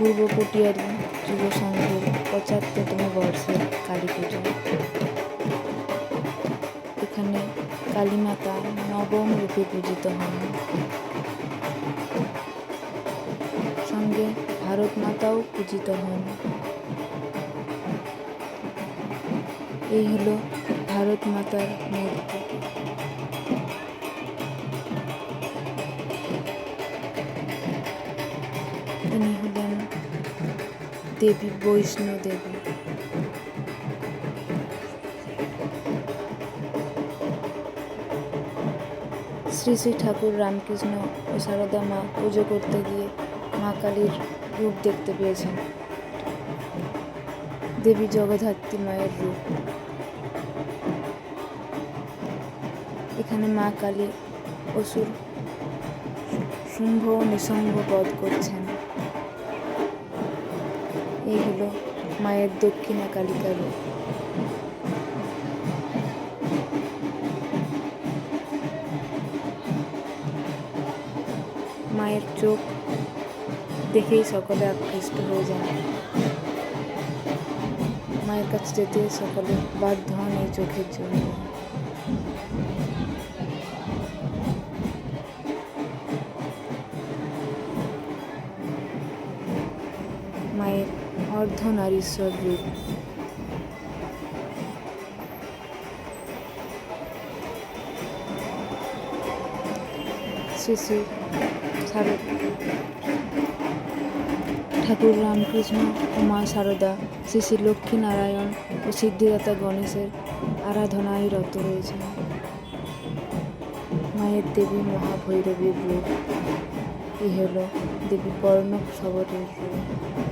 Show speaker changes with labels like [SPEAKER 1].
[SPEAKER 1] পূর্ব পটিয়ারি যুব সংঘের পঁচাত্তরতম বর্ষের কালী পুজো। এখানে কালীমাতা নবম রূপে পূজিত হন। সঙ্গে ভারত মাতাও পূজিত হন। এই হলো ভারত মাতার মূর্তি। তিনি দেবী, বৈষ্ণো দেবী। শ্রী শ্রী ঠাকুর রামকৃষ্ণ ও সারদা মা পুজো করতে গিয়ে মা কালীর রূপ দেখতে পেয়েছেন। দেবী জগদ্ধাত্রী মায়ের রূপ। এখানে মা কালী অসুর, শুম্ভ ও নিঃসম্ভ বধ করছেন। এই হলো মায়ের দক্ষিণা কালিকা রূপ মায়ের চোখ দেখেই সকলে আকৃষ্ট হয়ে যায়। মায়ের কাছে যেতে সকলে বাধ্য হন এই চোখের জন্য। মায়ের অর্ধনারীশ্বর রূপ। শ্রী শ্রী শারদ ঠাকুর রামকৃষ্ণ ও মা শারদা শ্রী শ্রী লক্ষ্মীনারায়ণ ও সিদ্ধিদাতা গণেশের আরাধনায় রত রয়েছেন। মায়ের দেবী মহাভৈরবীর রূপ। এই হল দেবী কর্ণক সবরের রূপ।